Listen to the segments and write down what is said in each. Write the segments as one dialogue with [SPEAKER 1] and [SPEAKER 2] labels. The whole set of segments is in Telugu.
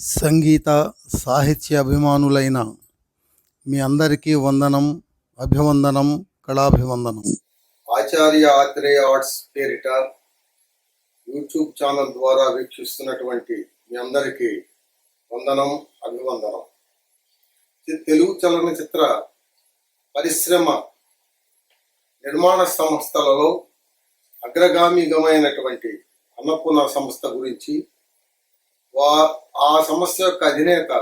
[SPEAKER 1] సంగీత సాహిత్య అభిమానులైన మీ అందరికీ వందనం అభివందనం కళాభివందనం.
[SPEAKER 2] ఆచార్య ఆత్రేయ ఆర్ట్స్ పేరిట యూట్యూబ్ ఛానల్ ద్వారా వీక్షిస్తున్నటువంటి మీ అందరికీ వందనం అభివందనం. తెలుగు చలనచిత్ర పరిశ్రమ నిర్మాణ సంస్థలలో అగ్రగామిగమైనటువంటి అన్నపూర్ణ సంస్థ గురించి వా ఆ సంస్థ యొక్క అధినేత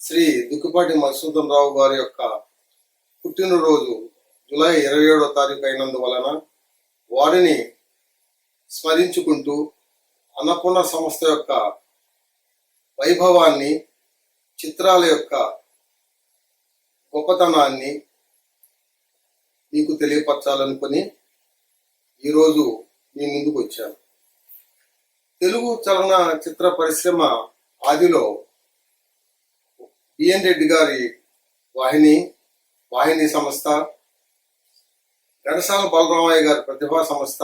[SPEAKER 2] శ్రీ దుక్కుపాటి మధుసూదన్ రావు గారి యొక్క పుట్టినరోజు జూలై ఇరవై ఏడో తారీఖు అయినందువలన వారిని స్మరించుకుంటూ అన్నపూర్ణ సంస్థ యొక్క వైభవాన్ని చిత్రాల యొక్క గొప్పతనాన్ని మీకు తెలియపరచాలనుకుని ఈరోజు మీ ముందుకు వచ్చాను. తెలుగు చలన చిత్ర పరిశ్రమ ఆదిలో బిఎన్ రెడ్డి గారి వాహిని వాహిని సంస్థ ఘనశాల బలరామయ్య గారి ప్రతిభా సంస్థ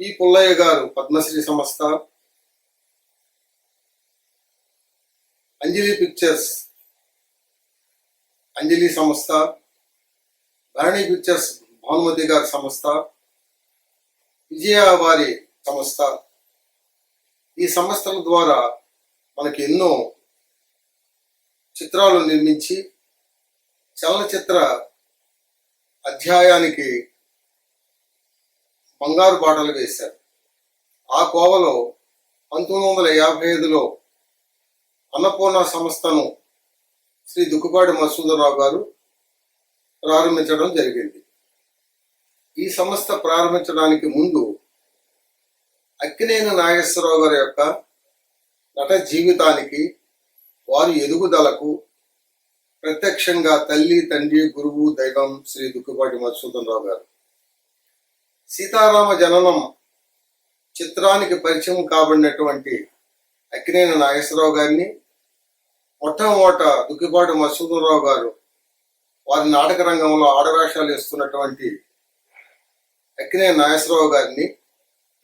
[SPEAKER 2] పి పుల్లయ్య గారు పద్మశ్రీ సంస్థ అంజలి పిక్చర్స్ అంజలి సంస్థ భరణి పిక్చర్స్ భానుమతి గారి సంస్థ విజయ వారి సంస్థ. ఈ సంస్థల ద్వారా మనకి ఎన్నో చిత్రాలు నిర్మించి చలనచిత్ర అధ్యాయానికి బంగారు బాటలు వేశారు. ఆ కోవలో పంతొమ్మిది వందల యాభై ఐదులో అన్నపూర్ణ సంస్థను శ్రీ దుక్కుపాటి మసూదరావు గారు ప్రారంభించడం జరిగింది. ఈ సంస్థ ప్రారంభించడానికి ముందు అక్కినేని నాగేశ్వరరావు గారి యొక్క నట జీవితానికి వారి ఎదుగుదలకు ప్రత్యక్షంగా తల్లి తండ్రి గురువు దైవం శ్రీ దుక్కుపాటి మధుసూదన్ రావు గారు. సీతారామ జననం చిత్రానికి పరిచయం కాబడినటువంటి అక్కినేని నాగేశ్వరరావు గారిని మొట్టమొదట దుక్కిపాటి మధుసూదన్ రావు గారు వారి నాటక రంగంలో ఆడవేషాలు ఇస్తున్నటువంటి అక్కినేని నాగేశ్వరరావు గారిని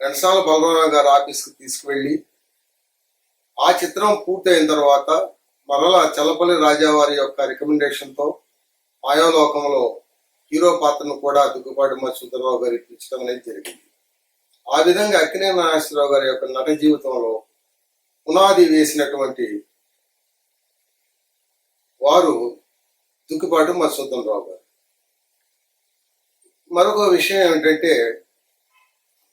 [SPEAKER 2] ఘనసాల బలరామ గారి ఆఫీస్కి తీసుకువెళ్ళి ఆ చిత్రం పూర్తయిన తర్వాత మరలా చల్లపల్లి రాజావారి యొక్క రికమెండేషన్తో మాయాలోకంలో హీరో పాత్రను కూడా దుగ్గుపాటి మధుసూదరరావు గారు ఇప్పించడం అనేది జరిగింది. ఆ విధంగా అక్కినే నాగేశ్వరరావు గారి యొక్క నట జీవితంలో పునాది వేసినటువంటి వారు దుక్కుపాటి మధుసూదరరావు గారు. మరొక విషయం ఏమిటంటే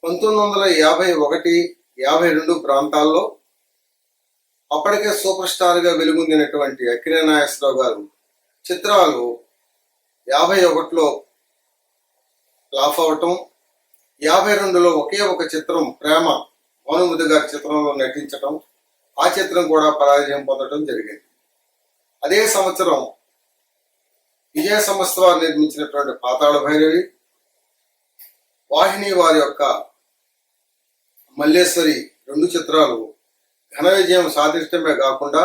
[SPEAKER 2] పంతొమ్మిది వందల యాభై ఒకటి యాభై రెండు ప్రాంతాల్లో అప్పటికే సూపర్ స్టార్గా వెలుగొందినటువంటి అక్కినే నాగేశ్వరరావు గారు చిత్రాలు యాభై ఒకటిలో లాఫ్ అవటం యాభై రెండులో ఒకే ఒక చిత్రం ప్రేమ భానుమతి గారి చిత్రంలో నటించటం ఆ చిత్రం కూడా పరాజయం పొందడం జరిగింది. అదే సంవత్సరం విజయ సంస్థ వారు నిర్మించినటువంటి పాతాళ భైరవి వాహిని వారి యొక్క మల్లేశ్వరి రెండు చిత్రాలు ఘన విజయం సాధించడమే కాకుండా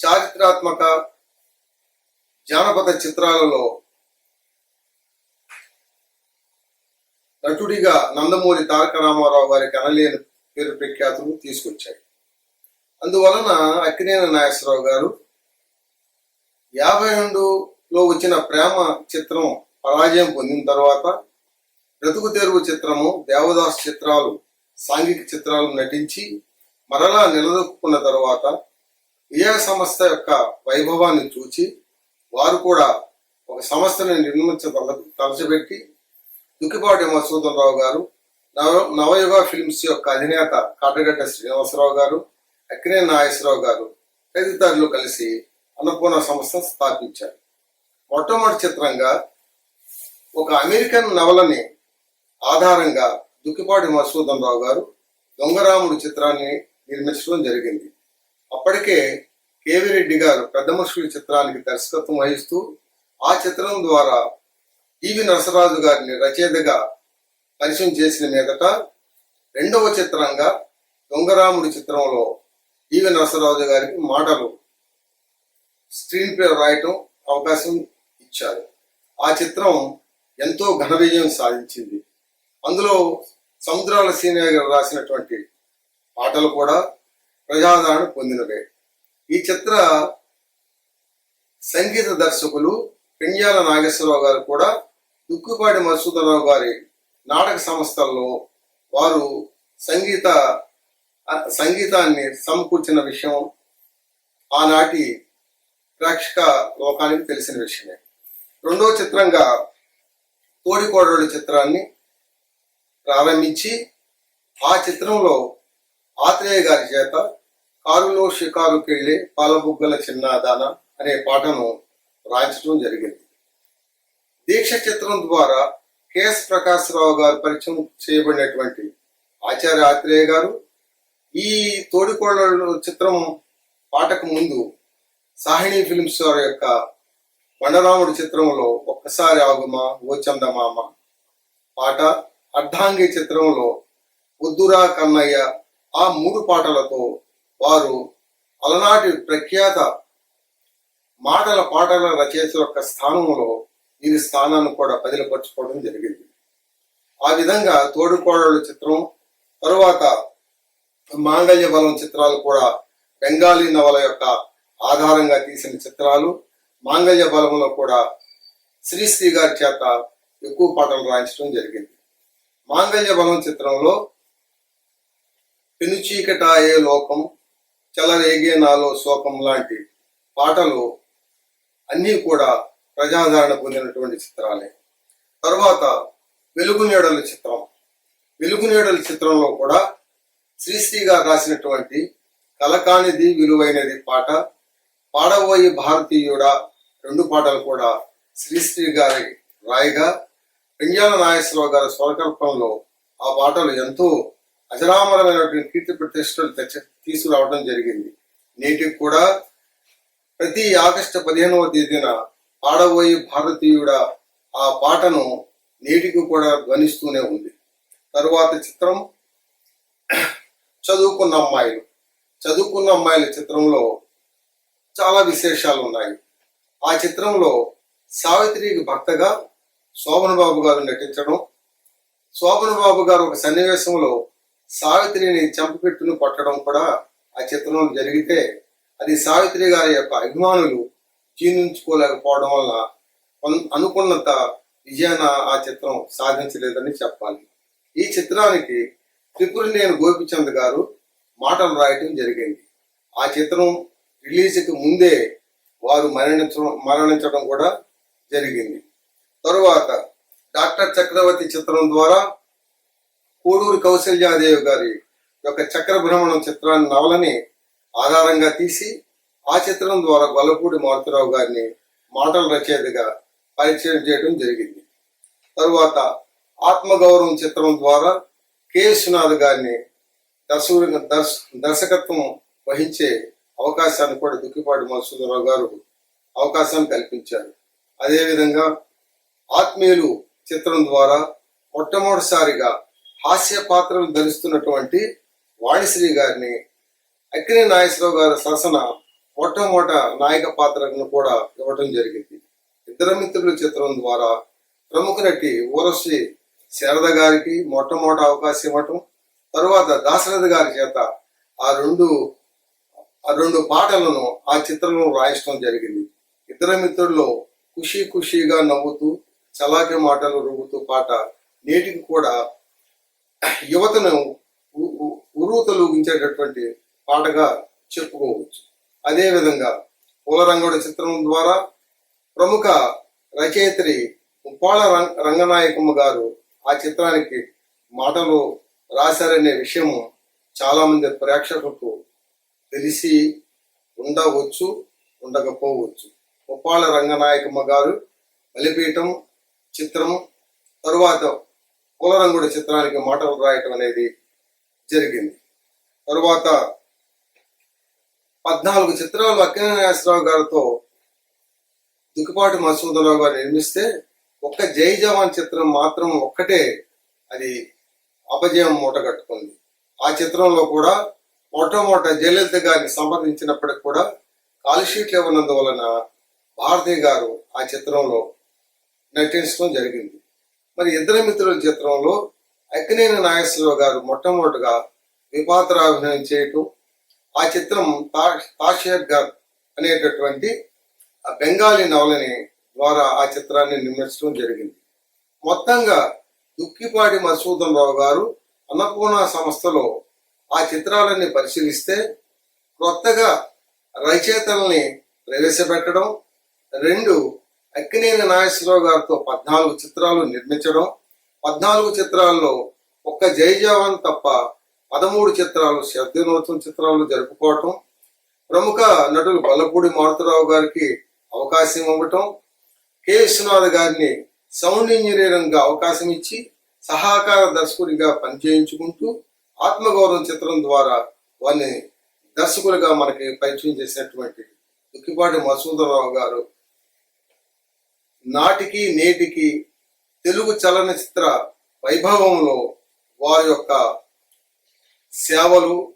[SPEAKER 2] చారిత్రాత్మక జానపద చిత్రాలలో నటుడిగా నందమూరి తారక రామారావు గారికి అనలేని పేరు ప్రఖ్యాతులు తీసుకొచ్చాయి. అందువలన అక్కినేని నాగేశ్వరరావు గారు యాభై రెండులో వచ్చిన ప్రేమ చిత్రం పరాజయం పొందిన తర్వాత బ్రతుకు తెరువు చిత్రము దేవదాస్ చిత్రాలు సాంఘిక చిత్రాలు నటించి మరలా నిలదొక్కున్న తర్వాత విజయ సంస్థ యొక్క వైభవాన్ని చూచి వారు కూడా ఒక సంస్థని నిర్మించ తలచబెట్టి దుక్కిపాటి మధుసూదన్ గారు నవ నవయుగ ఫిల్మ్స్ యొక్క అధినేత కాటగడ్డ శ్రీనివాసరావు గారు అక్కినే నాగేశ్వరరావు గారు తదితరులు కలిసి అన్నపూర్ణ సంస్థను స్థాపించారు. మొట్టమొదటి చిత్రంగా ఒక అమెరికన్ నవలని ఆధారంగా దుక్కిపాటి మధుసూదన్ రావు గారు దొంగరాముడు చిత్రాన్ని నిర్మించడం జరిగింది. అప్పటికే కేవి రెడ్డి గారు పెద్ద మనుషుల చిత్రానికి దర్శకత్వం వహిస్తూ ఆ చిత్రం ద్వారా ఈవి నరసరాజు గారిని రచయితగా పరిచయం చేసిన మీదట రెండవ చిత్రంగా దొంగరాముడి చిత్రంలో ఈవి నరసరాజు గారికి మాటలు స్క్రీన్ ప్లే రాయటం అవకాశం ఇచ్చారు. ఆ చిత్రం ఎంతో ఘన విజయం సాధించింది. అందులో సముద్రాల సీనియర్ గారు రాసినటువంటి పాటలు కూడా ప్రజాదరణ పొందినవే. ఈ చిత్ర సంగీత దర్శకులు పెంజాల నాగేశ్వరరావు గారు కూడా దుక్కుపాటి మధుసూదనరావు గారి నాటక సంస్థల్లో వారు సంగీత సంగీతాన్ని సమకూర్చిన విషయం ఆనాటి ప్రేక్షక లోకానికి తెలిసిన విషయమే. రెండో చిత్రంగా తోడికోడళ్ళు చిత్రాన్ని ప్రారంభించి ఆ చిత్రంలో ఆత్రేయ గారి చేత కారులో షికారుకెళ్ళే పాలబుగ్గల చిన్నదాన అనే పాటను రాయించడం జరిగింది. దీక్ష చిత్రం ద్వారా కెఎస్ ప్రకాశ్రావు గారు పరిచయం చేయబడినటువంటి ఆచార్య ఆత్రేయ గారు ఈ తోడికోళ్ళ చిత్రం పాటకు ముందు సాహిణి ఫిల్మ్స్ వారి యొక్క బండరాముడి చిత్రంలో ఒక్కసారి ఆగుమా ఓ చందమామ పాట అర్ధాంగి చిత్రంలో ఉద్దురా కన్నయ్య ఆ మూడు పాటలతో వారు అలనాటి ప్రఖ్యాత మాటల పాటల రచయిత యొక్క స్థానంలో వీరి స్థానాన్ని కూడా బదిలపరచుకోవడం జరిగింది. ఆ విధంగా తోడుకోడళ్ళు చిత్రం తరువాత మాంగళ్య బలం చిత్రాలు కూడా బెంగాలీ నవల యొక్క ఆధారంగా తీసిన చిత్రాలు మాంగళ్య బలంలో కూడా శ్రీశ్రీ గారి చేత ఎక్కువ పాటలు రాయించడం జరిగింది. మాంగళ్య బలం చిత్రంలో పెనుచీకటాయే లోకం చలరేగే నాలో శోకం లాంటి పాటలు అన్నీ కూడా ప్రజాదరణ పొందినటువంటి చిత్రాలే. తర్వాత వెలుగు నీడల చిత్రం. వెలుగు నీడల చిత్రంలో కూడా శ్రీశ్రీ గారు రాసినటువంటి కలకానిది విలువైనది పాట పాడబోయి భారతీయుడ రెండు పాటలు కూడా శ్రీశ్రీ గారి రాయిగా పింజాల నాగేశ్వరరావు గారి స్వరకల్పంలో ఆ పాటలు ఎంతో అజరామరమైనటువంటి కీర్తి ప్రతిష్టలు తెచ్చ తీసుకురావడం జరిగింది. నేటికి కూడా ప్రతి ఆగస్టు పదిహేనవ తేదీన పాడబోయే భారతీయుడ ఆ పాటను నేటికి కూడా ధ్వనిస్తూనే ఉంది. తరువాత చిత్రం చదువుకున్న అమ్మాయిలు. చదువుకున్న అమ్మాయిల చిత్రంలో చాలా విశేషాలు ఉన్నాయి ఆ చిత్రంలో సావిత్రికి భర్తగా శోభన్ బాబు గారు నటించడం. శోభన్ బాబు గారు ఒక సన్నివేశంలో సావిత్రిని చంపపెట్టును కొట్టడం కూడా ఆ చిత్రంలో జరిగితే అది సావిత్రి గారి యొక్క అభిమానులు జీర్ణించుకోలేకపోవడం వల్ల అనుకున్నంత విజయాన్ని ఆ చిత్రం సాధించలేదని చెప్పాలి. ఈ చిత్రానికి త్రిపురనేని గోపిచంద్ గారు మాటలు రాయటం జరిగింది. ఆ చిత్రం రిలీజ్కి ముందే వారు మరణించడం మరణించడం కూడా జరిగింది. తరువాత డాక్టర్ చక్రవర్తి చిత్రం ద్వారా కోడూరు కౌశల్యాదేవి గారి యొక్క చక్ర భ్రమణం చిత్రాన్ని నవలని ఆధారంగా తీసి ఆ చిత్రం ద్వారా గొల్లపూడి మారుతిరావు గారిని మాటల రచయితగా పరిచయం చేయడం జరిగింది. తరువాత ఆత్మగౌరవం చిత్రం ద్వారా కె. విశ్వనాథ్ గారిని దర్శకుడిగా దర్శ దర్శకత్వం వహించే అవకాశాన్ని కూడా దుక్కిపాటి మధుసూదనరావు గారు అవకాశాన్ని కల్పించారు. అదేవిధంగా ఆత్మీయులు చిత్రం ద్వారా మొట్టమొదటిసారిగా హాస్య పాత్రలు ధరిస్తున్నటువంటి వాణిశ్రీ గారిని అక్కినే నాగేశ్వరరావు గారి సరసన మొట్టమొదట నాయక పాత్రను కూడా ఇవ్వటం జరిగింది. ఇద్దరు మిత్రుల చిత్రం ద్వారా ప్రముఖ నటి ఊరశ్రీ శారద గారికి మొట్టమొదటి అవకాశం ఇవ్వటం తరువాత దాశరథ గారి చేత ఆ రెండు ఆ రెండు పాటలను ఆ చిత్రంలో రాయించడం జరిగింది. ఇద్దరు మిత్రుల్లో ఖుషీ ఖుషీగా నవ్వుతూ చలాకి మాటలు రువ్వుతూ పాట నేటికి కూడా యువతను ఉ- పాటగా చెప్పుకోవచ్చు. అదేవిధంగా పూలరంగడు చిత్రం ద్వారా ప్రముఖ రచయిత్రి ఉప్పాళ రం- రంగనాయకమ్మ గారు ఆ చిత్రానికి మాటలు రాశారనే విషయం చాలామంది ప్రేక్షకులకు తెలిసి ఉండవచ్చు ఉండకపోవచ్చు. ఉప్పాళ రంగనాయకమ్మ గారు బలిపీఠం చిత్రము. తరువాత కులరంగుడి చిత్రానికి మాటలు రాయటం అనేది జరిగింది. తరువాత పద్నాలుగు చిత్రాలు అక్కినే గారితో దుక్కిపాటి మసూదరావు గారు నిర్మిస్తే ఒక్క జై జవాన్ చిత్రం మాత్రం ఒక్కటే అది అపజయం మూట కట్టుకుంది. ఆ చిత్రంలో కూడా మొట్టమొదట జయలలిత గారిని సంప్రదించినప్పటికి కూడా కాల్ షీట్లు ఇవ్వనందువలన భారతి గారు ఆ చిత్రంలో నటించడం జరిగింది. మరి ఇద్దరు మిత్రుల చిత్రంలో అక్కినేని నాగేశ్వరరావు గారు మొట్టమొదటిగా విపాత్ర అభినయం చేయటం ఆ చిత్రం పాషేర్ తాషేర్ గర్ అనేటటువంటి బెంగాలీ నవలని ద్వారా ఆ చిత్రాన్ని నిర్మించడం జరిగింది. మొత్తంగా దుక్కిపాటి మధుసూదన్ రావు గారు అన్నపూర్ణ సంస్థలో ఆ చిత్రాలన్నీ పరిశీలిస్తే కొత్తగా రచయితల్ని ప్రవేశపెట్టడం రెండు అక్కినేని నాగేశ్వరరావు గారితో పద్నాలుగు చిత్రాలు నిర్మించడం పద్నాలుగు చిత్రాల్లో ఒక్క జై జవాన్ తప్ప పదమూడు చిత్రాలు శబ్దనోత్సవం చిత్రాలు జరుపుకోవటం ప్రముఖ నటులు బల్లపూడి మారుతరావు గారికి అవకాశం ఇవ్వటం కె విశ్వనాథ్ గారిని సౌండ్ ఇంజనీరింగ్గా అవకాశం ఇచ్చి సహకార దర్శకుడిగా పనిచేయించుకుంటూ ఆత్మగౌరవం చిత్రం ద్వారా వారిని దర్శకులుగా మనకి పరిచయం చేసినటువంటి దుక్కిపాటి మసూదరావు గారు నాటికి నేటికి తెలుగు చలనచిత్ర వైభవంలో వారి యొక్క సేవలు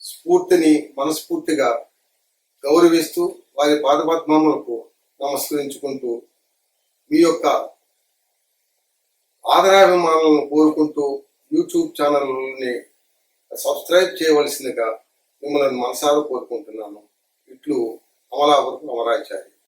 [SPEAKER 2] స్ఫూర్తిని మనస్ఫూర్తిగా గౌరవిస్తూ వారి పాదపద్మములకు నమస్కరించుకుంటూ మీ యొక్క ఆదరాభిమానాలను కోరుకుంటూ యూట్యూబ్ ఛానల్ని సబ్స్క్రైబ్ చేయవలసిందిగా మిమ్మల్ని మనసారా కోరుకుంటున్నాను. ఇట్లు అమలాపురం అమరాచారి.